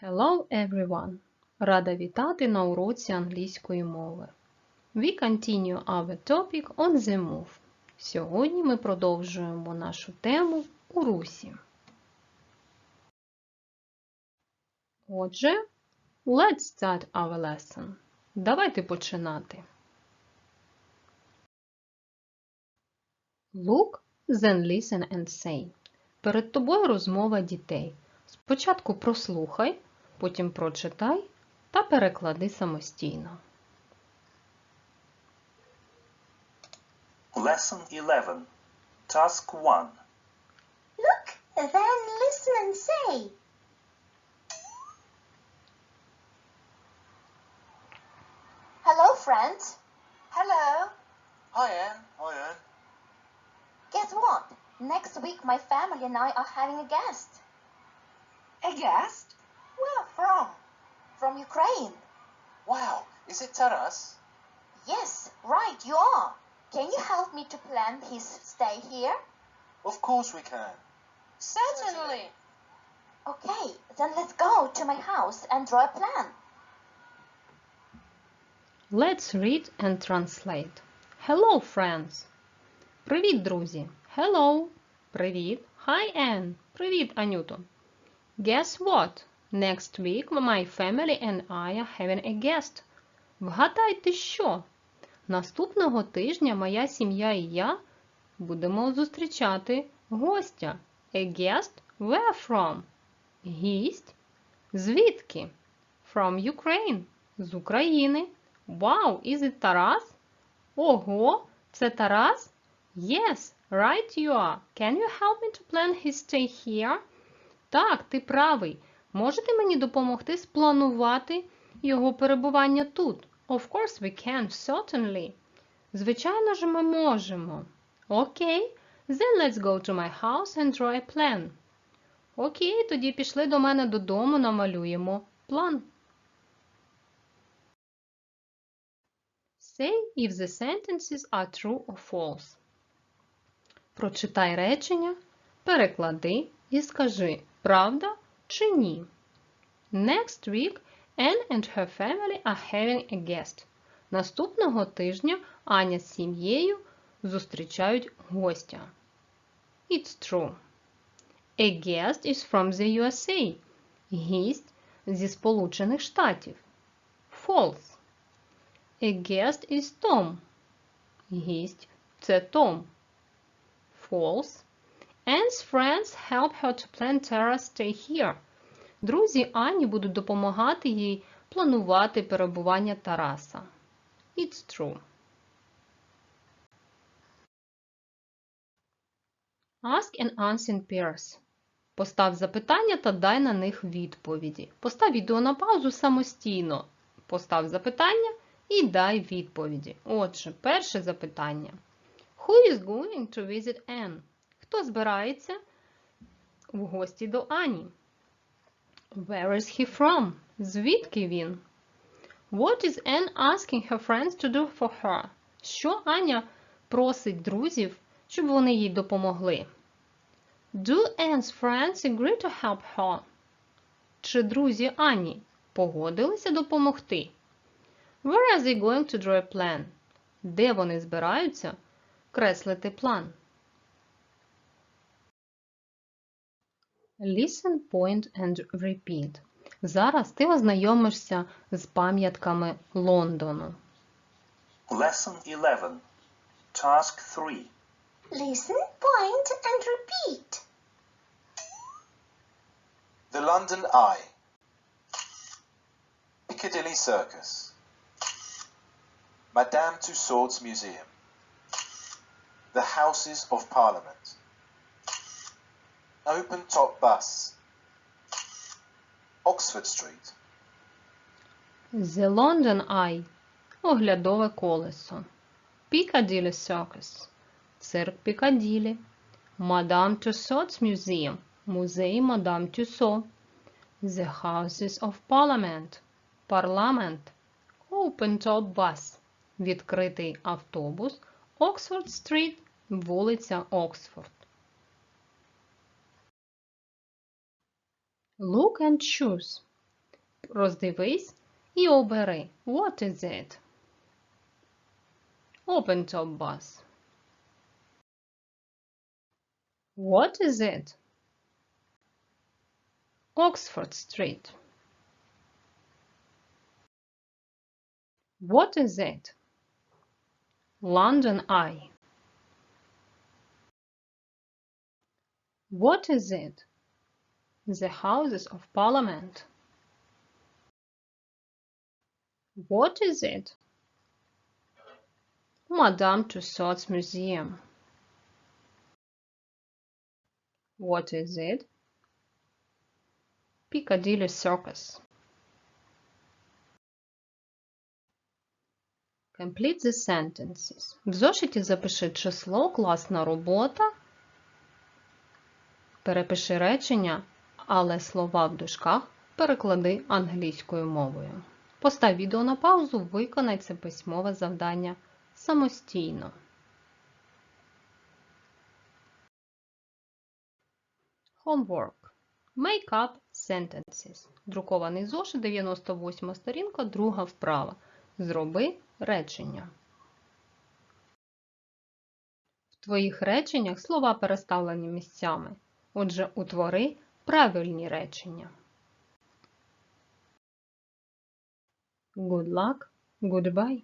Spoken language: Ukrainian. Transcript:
Hello everyone! Рада вітати на уроці англійської мови. We continue our topic on the move. Сьогодні ми продовжуємо нашу тему у русі. Отже, let's start our lesson. Давайте починати. Look, then listen and say. Перед тобою розмова дітей. Спочатку прослухай, потім прочитай та переклади самостійно. Lesson 11, Task 1. Look, then listen and say. Hello, friends. Hello. Hi, Anne. Hi, Anne. Guess what? Next week, my family and I are having a guest. A guest? Where from? From Ukraine. Wow, is it Taras? Yes, right, you are. Can you help me to plan his stay here? Of course we can. Certainly. Okay, then let's go to my house and draw a plan. Let's read and translate. Hello, friends! Привіт, друзі! Hello! Привіт! Hi, Anne! Привіт, Анюто! Guess what? Next week my family and I are having a guest. Вгадайте, що? Наступного тижня моя сім'я і я будемо зустрічати гостя. A guest? Where from? Гість? Звідки? From Ukraine. З України. Wow, is it Тарас? Ого, це Тарас? Yes, right you are. Can you help me to plan his stay here? Так, ти правий. Можете мені допомогти спланувати його перебування тут? Of course we can, certainly. Звичайно ж ми можемо. Окей, then let's go to my house and draw a plan. Окей, тоді пішли до мене додому, намалюємо план. Say if the sentences are true or false. Прочитай речення, переклади і скажи, правда чи ні. Next week Anne and her family are having a guest. Наступного тижня Аня з сім'єю зустрічають гостя. It's true. A guest is from the USA. Гість зі Сполучених Штатів. False. A guest is Tom. Гість це Том. False. Anne's friends help her to plan Tara's stay here. Друзі Ані будуть допомагати їй планувати перебування Тараса. It's true. Ask and answer pairs. Постав запитання та дай на них відповіді. Постав відео на паузу самостійно. Постав запитання і дай відповіді. Отже, перше запитання. Who is going to visit Anne? Хто збирається в гості до Ані? Where is he from? Звідки він? What is Anne asking her friends to do for her? Що Аня просить друзів, щоб вони їй допомогли? Do Anne's friends agree to help her? Чи друзі Ані погодилися допомогти? Where are they going to draw a plan? Де вони збираються креслити план? Listen, point and repeat. Зараз ти ознайомишся з пам'ятками Лондону. Lesson 11, Task 3. Listen, point, and repeat. The London Eye. Piccadilly Circus. Madame Tussauds Museum. The Houses of Parliament. Open Top Bus. Oxford Street. The London Eye – оглядове колесо. Piccadilly Circus – цирк Пікаділі. Madame Tussauds Museum – музей Мадам Тюсо. The Houses of Parliament – парламент. Open Top Bus – відкритий автобус. Oxford Street – вулиця Оксфорд. Look and choose. роздивись і обери. What is it? Open top bus. What is it? Oxford Street. What is it? London Eye. What is it? The Houses of Parliament. What is it? Madame Tussauds Museum. What is it? Piccadilly Circus. Complete the sentences. В зошиті запиши число, класна робота. Перепиши речення, але слова в дужках переклади англійською мовою. Постав відео на паузу, виконай це письмове завдання самостійно. Homework. Make up sentences. Друкований зошит, 98 сторінка, друга вправа. Зроби речення. В твоїх реченнях слова переставлені місцями. Отже, утвори правильні речення. Good luck, goodbye.